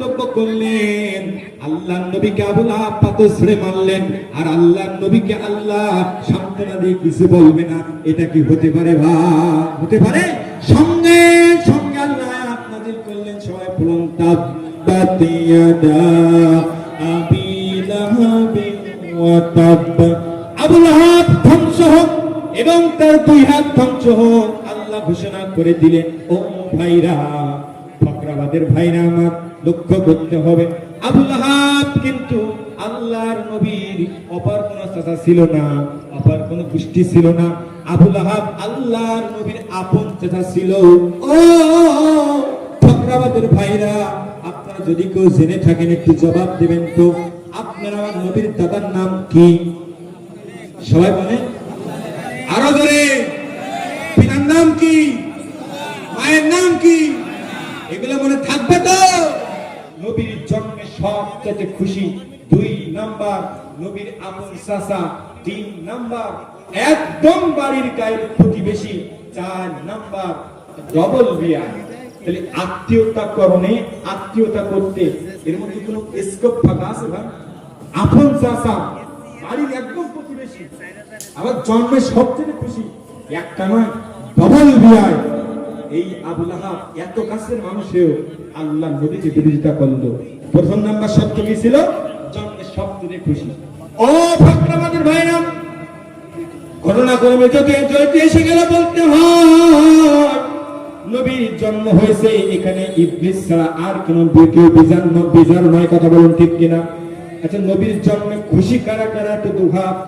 মন্তব্য করলেন। আল্লাহ নবীকে আবুল পাথর ছুঁড়ে মারলেন। আর আল্লাহ নবীকে আল্লাহ সান্ত্বনা দিয়ে কিছু বলবে না। এটা কি হতে পারে ভাই? হতে পারে? সঙ্গে সঙ্গে আল্লাহ নাযিল করলেন সবাই বলুন আবুল আহাব ধ্বংস হোক এবং তার দুই হাত ধ্বংস হোক, আল্লাহ ঘোষণা করে দিলেন, ও ভাইরা, ফকরাবাদের ভাইরা আমার লক্ষ্য করতে হবে। আবুল আহাব কিন্তু আল্লাহর নবীর অপার কোন চাচা ছিল না, অপার কোন গোষ্ঠী ছিল না। আল্লাহর নবীর আপন চাচা ছিল। ও ভাইরা, আপনারা যদি কেউ জেনে থাকেন, একটু জবাব দেবেন তো। আপনার আমার নবীর দাদার নাম কি? সবাই বলে আরও ধরে পিতার নাম কি? মায়ের নাম কি? এগুলো মনে থাকবে তো? নবীর জন্মে সবচেয়ে খুশি দুই নাম্বার নবীর আপন চাচা, তিন নাম্বার একদম বাড়ির গায়ের প্রতিবেশী চার নাম্বার ডবল বিয়া তাহলে আত্মীয়তা করণে, আত্মীয়তা করতে এর মধ্যে স্কোপ ফাঁকা আছে ভাই? আপন বাড়ির একদম প্রতিবেশী আবার জন্মে সবচেয়ে খুশি, একটা নয় ডবল এই আবুল আহাব এত কাছের মানুষেও আল্লাহ নবীকে বিরোধিতা করল। প্রথম নাম্বার শব্দ কি ছিল? জন্মে সবচেয়ে খুশি। ও ফাকরাবাদের ভাইরা ঘটনাক্রমে যদি এসে বলতে হয়, নবীর জন্ম হয়েছে এখানে ইবলিস ছাড়া আর কোন কেউ বিজার বিজার নয় কথা বলুন ঠিক কিনা? আচ্ছা নবীর জন্মে খুশি কারা কারা? তো দুহাত